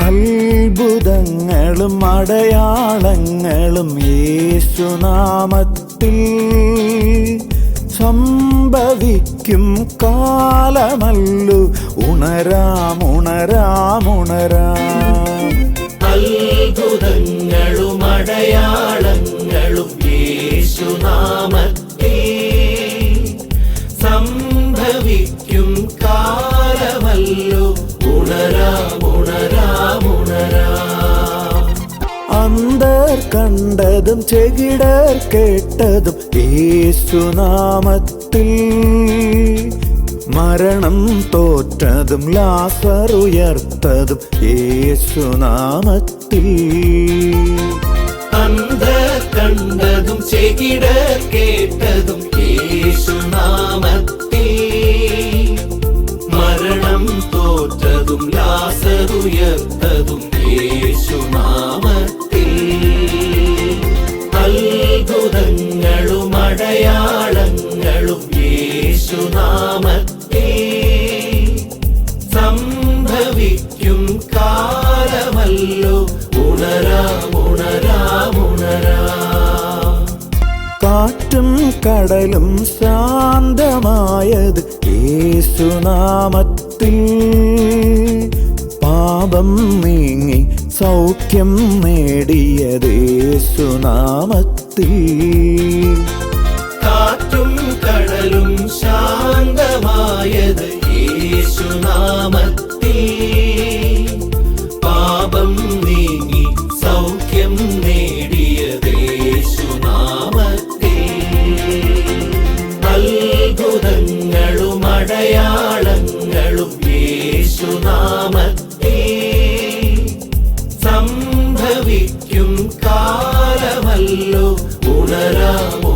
അത്ഭുതങ്ങളും അടയാളങ്ങളും യേശുനാമത്തിൽ സംഭവിക്കും കാലമല്ലു. ഉണരാം ഉണരാം ഉണരാം. അത്ഭുതങ്ങളും അടയാളങ്ങളും യേശുനാമത്തിൽ സംഭവിക്കും കാലമല്ലോ. ഉണരാം ഉണരാം. കണ്ടതും ചെകിടർ കേട്ടതും യേശുനാമത്തിൽ. മരണം തോറ്റതും ലാസർ ഉയർത്തതും യേശുനാമത്തിൽ. അന്ധ കണ്ടതും ചെകിടർ കേട്ടതും യേശുനാമത്തിൽ. മരണം തോറ്റതും ലാസറുയർത്തതും യേശുനാമത്തിൽ. അടയാളങ്ങളും യേശുനാമത്തിൽ സംഭവിക്കും കാലമല്ലോ. ഉണരാം ഉണരാം ഉണരാം. കാറ്റും കടലും ശാന്തമായത് യേശുനാമത്തിൽ. പാപം നീങ്ങി സൗഖ്യം നേടിയത് യേശുനാമത്തിൽ. കാറ്റും കടലും ശാന്തമായത് യേശുനാമത്തിൽ പാപം നീങ്ങി സൗഖ്യം നേടിയത് യേശുനാമത്തിൽ അത്ഭുതങ്ങളും അടയാളങ്ങളും യേശുനാമത്തിൽ സംഭവിക്കും കാലമല്ലോ ഉണരാം ഉണരാം ഉണരാം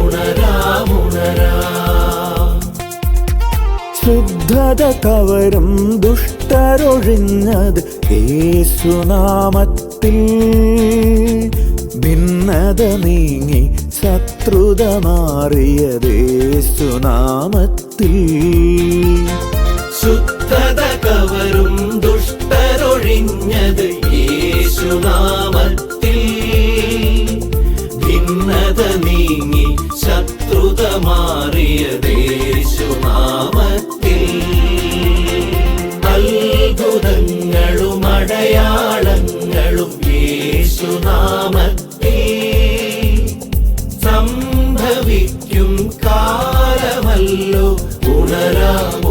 ശുദ്ധത കവരും ദുഷ്ടരൊഴിഞ്ഞത് യേശുനാമത്തിൽ. ഭിന്നത നീങ്ങി ശത്രുത മാറിയത് യേശുനാമത്തിൽ. ശുദ്ധത കവരും ദുഷ്ടരൊഴിഞ്ഞത് യേശുനാമത്തിൽ. ഭിന്നത നീങ്ങി മാറിയത് യേശുനാമത്തിൽ അത്ഭുതങ്ങളും അടയാളങ്ങളും യേശുനാമത്തിൽ സംഭവിക്കും കാലമല്ലോ. ഉണരാം.